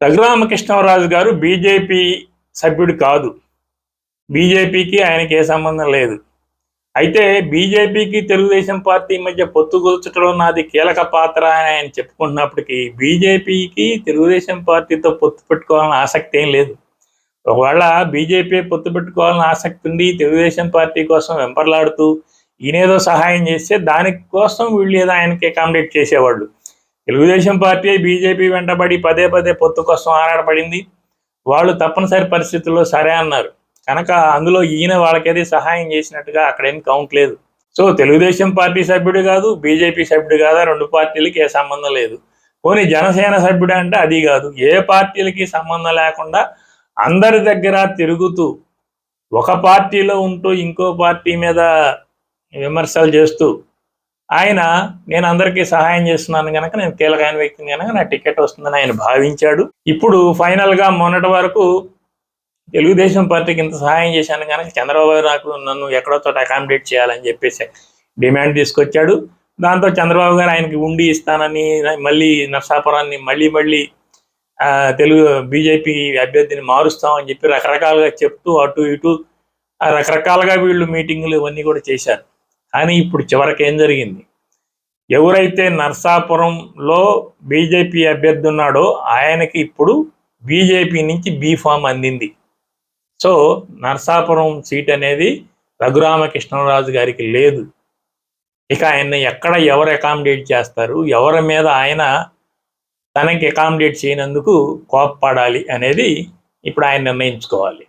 రఘురామకృష్ణరాజు గారు బీజేపీ సభ్యుడు కాదు. బీజేపీకి ఆయనకి ఏ సంబంధం లేదు. అయితే బీజేపీకి తెలుగుదేశం పార్టీ మధ్య పొత్తు నాది కీలక పాత్ర అని ఆయన చెప్పుకుంటున్నప్పటికీ బీజేపీకి తెలుగుదేశం పార్టీతో పొత్తు పెట్టుకోవాలని ఆసక్తి ఏం లేదు. ఒకవేళ బీజేపీ పొత్తు పెట్టుకోవాలని ఆసక్తి ఉండి తెలుగుదేశం పార్టీ కోసం వెంపర్లాడుతూ ఈయనేదో సహాయం చేస్తే దానికోసం వీళ్ళు ఏదో ఆయనకి అకామిడేట్ చేసేవాళ్ళు. తెలుగుదేశం పార్టీ బీజేపీ వెంటబడి పదే పదే పొత్తు కోసం ఆరాటపడింది. వాళ్ళు తప్పనిసరి పరిస్థితుల్లో సరే అన్నారు. కనుక అందులో ఈయన వాళ్ళకేది సహాయం చేసినట్టుగా అక్కడేం కౌంట్ లేదు. సో తెలుగుదేశం పార్టీ సభ్యుడు కాదు బీజేపీ సభ్యుడు కాదా రెండు పార్టీలకి ఏ సంబంధం లేదు. పోనీ జనసేన సభ్యుడు అంటే అది కాదు. ఏ పార్టీలకి సంబంధం లేకుండా అందరి దగ్గర తిరుగుతూ ఒక పార్టీలో ఉంటూ ఇంకో పార్టీ మీద విమర్శలు చేస్తూ ఆయన నేను అందరికీ సహాయం చేస్తున్నాను కనుక నేను కీలకమైన వ్యక్తిని కనుక నా టికెట్ వస్తుందని ఆయన భావించాడు. ఇప్పుడు ఫైనల్గా మొన్నటి వరకు తెలుగుదేశం పార్టీకి ఇంత సహాయం చేశాను కనుక చంద్రబాబు నాకు నన్ను ఎక్కడో చోట అకామిడేట్ చేయాలని చెప్పేసి డిమాండ్ తీసుకొచ్చాడు. దాంతో చంద్రబాబు గారు ఆయనకి ఉండి ఇస్తానని మళ్ళీ నర్సాపురాన్ని మళ్ళీ మళ్ళీ తెలుగు బీజేపీ అభ్యర్థిని మారుస్తామని చెప్పి రకరకాలుగా చెప్తూ అటు ఇటు రకరకాలుగా వీళ్ళు మీటింగులు ఇవన్నీ కూడా చేశారు. కానీ ఇప్పుడు చివరికి ఏం జరిగింది? ఎవరైతే నర్సాపురంలో బీజేపీ అభ్యర్థి ఉన్నాడో ఆయనకి ఇప్పుడు బీజేపీ నుంచి బీ ఫామ్ అందింది. సో నర్సాపురం సీట్ అనేది రఘురామకృష్ణరాజు గారికి లేదు. ఇక ఆయన ఎక్కడ ఎవరు అకామిడేట్ చేస్తారు? ఎవరి మీద ఆయన తనకి అకామిడేట్ చేయనందుకు కోప్పడాలి అనేది ఇప్పుడు ఆయన నిర్ణయించుకోవాలి.